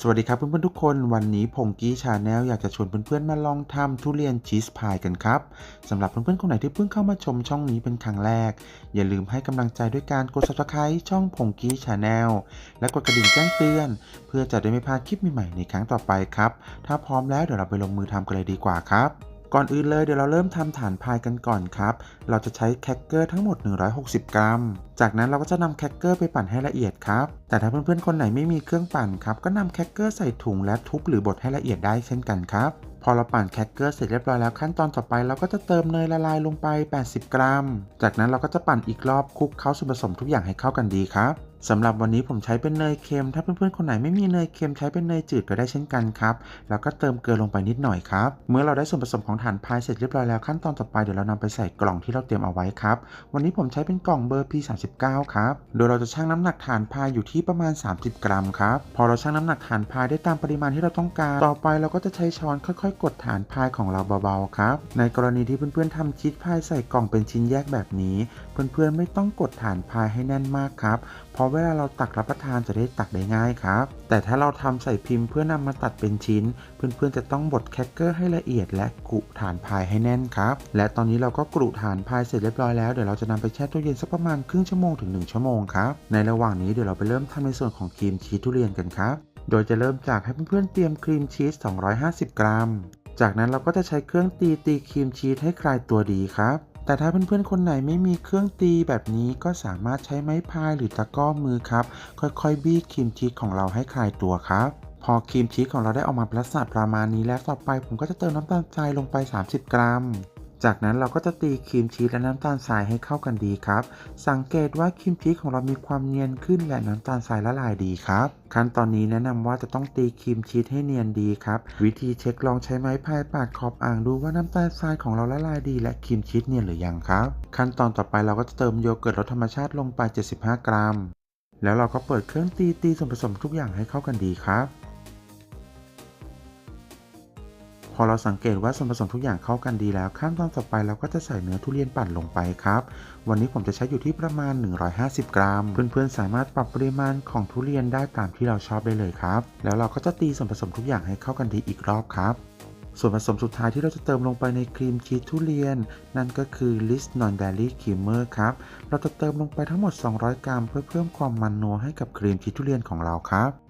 สวัสดีครับเพื่อนๆทุกคนวันนี้พงกี้ชาแนลอยากจะชวนเพื่อนๆมาลองทำทุเรียนชีสพายกันครับสำหรับเพื่อนๆคนไหนที่เพิ่งเข้ามาชมช่องนี้เป็นครั้งแรก อย่าลืมให้กำลังใจด้วยการกด subscribe ช่องพงกี้ชาแนลและกดกระดิ่งแจ้งเตือน เพื่อจะได้ไม่พลาดคลิปใหม่ๆในครั้งต่อไปครับ ถ้าพร้อมแล้วเดี๋ยวเราไปลงมือทำกันเลยดีกว่าครับ ก่อนอื่นเลยเดี๋ยวเราเริ่มทำฐานพายกันก่อนครับ เราจะใช้แครกเกอร์ทั้งหมด 160 กรัม จากนั้นเราก็จะนำแครกเกอร์ไปปั่นให้ละเอียดครับ แต่ถ้าเพื่อนๆคนไหนไม่มีเครื่องปั่นครับ ก็นำแครกเกอร์ใส่ถุงและทุบหรือบดให้ละเอียดได้เช่นกันครับ พอเราปั่นแครกเกอร์เสร็จเรียบร้อยแล้วขั้นตอนต่อไปเราก็จะเติมเนยละลายลงไป 80 กรัม จากนั้นเราก็จะปั่นอีกรอบคลุกเคล้าส่วนผสมทุกอย่างให้เข้ากันดีครับ สำหรับวันนี้ผมใช้เป็นเนยเค็ม ถ้าเพื่อนๆคนไหนไม่มีเนยเค็มใช้เป็นเนยจืดก็ได้เช่นกันครับ แล้วก็เติมเกลือลงไปนิดหน่อยครับ เมื่อเราได้ส่วนผสมของฐานพายเสร็จเรียบร้อยแล้วขั้นตอนต่อไปเดี๋ยวเรานำไปใส่กล่องที่เราเตรียมเอาไว้ครับ วันนี้ผมใช้เป็นกล่องเบอร์ P39 ครับ โดยเราจะชั่งน้ำหนักฐานพายอยู่ที่ประมาณ 30 กรัมครับ พอเราชั่งน้ำหนักฐานพายได้ตามปริมาณที่เราต้องการ ต่อไปเราก็จะใช้ช้อนค่อย ๆ กดฐานพายของเราเบาๆครับ ในกรณีที่เพื่อนๆทำชีสพายใส่กล่องเป็นชิ้นแยกแบบนี้ เพื่อนๆไม่ต้องกดฐานพายให้แน่นมากครับ เพราะเวลาเราตักรับประทานจะได้ตักได้ง่ายครับ แต่ถ้าเราทำใส่พิมพ์เพื่อนำมาตัดเป็นชิ้น เพื่อนๆจะต้องบดแครกเกอร์ให้ละเอียด และกรุฐานพายให้แน่นครับ และตอนนี้เราก็กรุฐานพายเสร็จเรียบร้อยแล้วเดี๋ยวเราจะนำไปแช่ตู้เย็นสักประมาณครึ่งชั่วโมงถึง 1 ชั่วโมงครับ ในระหว่างนี้เดี๋ยวเราไปเริ่มทำในส่วนของครีมชีสทุเรียนกันครับ โดยจะเริ่มจากให้เพื่อนๆเตรียมครีมชีส 250 กรัม จากนั้นเราก็จะใช้เครื่องตีตีครีมชีสให้คลายตัวดีครับ แต่ถ้าเพื่อนๆ คนไหนไม่มีเครื่องตีแบบนี้ก็สามารถใช้ไม้พายหรือตะก้อมือครับ ค่อยๆ บี้ครีมชีสของเราให้คลายตัวครับพอครีมชีสของเราได้ออกมาเป็นลักษณะประมาณนี้แล้วต่อไปผมก็จะเติมน้ำตาลทรายลงไป 30 กรัม จากนั้นเราก็จะตีครีมชีสและน้ำตาลทรายให้เข้ากันดีครับ สังเกตว่าครีมชีสของเรามีความเนียนขึ้นและน้ำตาลทรายละลายดีครับ ขั้นตอนนี้แนะนำว่าจะต้องตีครีมชีสให้เนียนดีครับ วิธีเช็คลองใช้ไม้พายปาดขอบอ่างดูว่าน้ำตาลทรายของเราละลายดี และครีมชีสเนียนหรือยังครับ ขั้นตอนต่อไปเราก็จะเติมโยเกิร์ตรสธรรมชาติลงไป 75 กรัม แล้วเราก็เปิดเครื่องตีตีส่วนผสมทุกอย่างให้เข้ากันดีครับ อเราสังเกตว่าส่วนผสมทุกอย่างเข้ากันดีแล้วขั้นตอนต่อไปเราก็จะใส่เนื้อทุเรียนปั่นลงไปครับ วันนี้ผมจะใช้อยู่ที่ประมาณ 150 กรัม เพื่อนๆสามารถปรับปริมาณของทุเรียนได้ตามที่เราชอบได้เลยครับ แล้วเราก็จะตีส่วนผสมทุกอย่างให้เข้ากันดีอีกรอบครับส่วนผสมสุดท้ายที่เราจะเติมลงไปในครีมชีสทุเรียน นั่นก็คือ Liz Non Dairy Creamer ครับ เราจะเติมลงไปทั้งหมด 200 กรัม เพื่อเพิ่มความมันนัวให้กับครีมชีสทุเรียนของเราครับ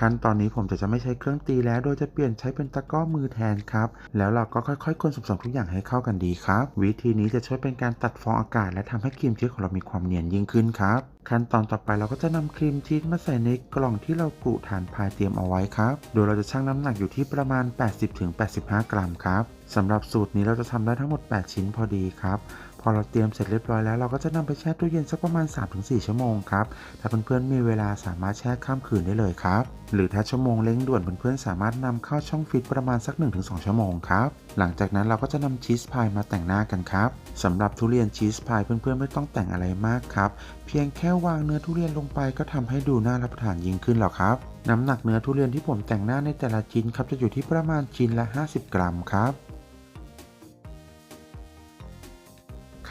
ขั้นตอนนี้ผมจะจะไม่ใช้เครื่องตีแล้ว โดยจะเปลี่ยนใช้เป็นตะกร้อมือแทนครับ แล้วเราก็ค่อยๆ คนส่วนผสมทุกอย่างให้เข้ากันดีครับ วิธีนี้จะช่วยเป็นการตัดฟองอากาศ และทำให้ครีมชีสของเรามีความเนียนยิ่งขึ้นครับ ขั้นตอนต่อไปเราก็จะนำครีมชีสมาใส่ในกล่องที่เรากรุฐานพายเตรียมเอาไว้ครับ โดยเราจะชั่งน้ำหนักอยู่ที่ประมาณ 80-85 กรัมครับสำหรับสูตรนี้เราจะทำได้ทั้งหมด 8 ชิ้นพอดีครับ พอเราเตรียมเสร็จเรียบร้อยแล้วเราก็จะนำไปแช่ตู้เย็นสักประมาณ 3-4 ชั่วโมงครับ ถ้าเพื่อนๆมีเวลาสามารถแช่ข้ามคืนได้เลยครับ หรือถ้าชั่วโมงเร่งด่วนเพื่อนๆสามารถนำเข้าช่องฟิตประมาณสัก 1-2 ชั่วโมงครับ หลังจากนั้นเราก็จะนำชีสพายมาแต่งหน้ากันครับสำหรับทุเรียนชีสพายเพื่อนๆไม่ต้องแต่งอะไรมากครับ เพียงแค่วางเนื้อทุเรียนลงไปก็ทำให้ดูน่ารับประทานยิ่งขึ้นแล้วครับน้ำหนักเนื้อทุเรียนที่ผมแต่งหน้าในแต่ละชิ้นครับจะอยู่ที่ประมาณชิ้นละ 50 กรัมครับ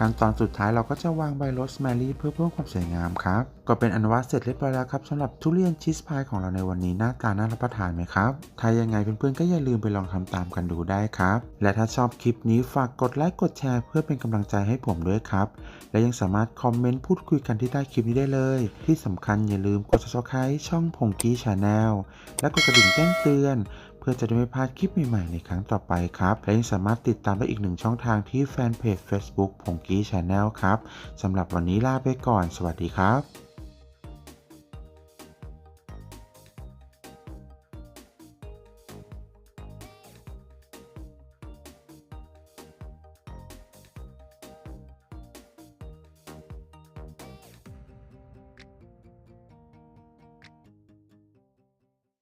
ขั้นตอนสุดท้ายเราก็จะวางใบโรสแมรี่เพื่อเพิ่มความสวยงามครับ ก็เป็นอันว่าเสร็จเรียบร้อยแล้วครับสำหรับทุเรียนชีสพายของเราในวันนี้หน้าตาน่ารับประทานไหมครับ ถ้ายังไงเพื่อนๆก็อย่าลืมไปลองทำตามกันดูได้ครับ และถ้าชอบคลิปนี้ฝากกดไลค์กดแชร์เพื่อเป็นกำลังใจให้ผมด้วยครับ และยังสามารถคอมเมนต์พูดคุยกันที่ใต้คลิปนี้ได้เลย ที่สำคัญอย่าลืมกด subscribe ช่องพงกี้ชาแนลและกดกระดิ่งแจ้งเตือน เพื่อจะได้ไม่พลาดคลิปใหม่ๆในครั้งต่อไปครับ และยังสามารถติดตามได้อีกหนึ่งช่องทางที่แฟนเพจ Facebook พงกี้ชาแนลครับสำหรับวันนี้ลาไปก่อน สวัสดีครับ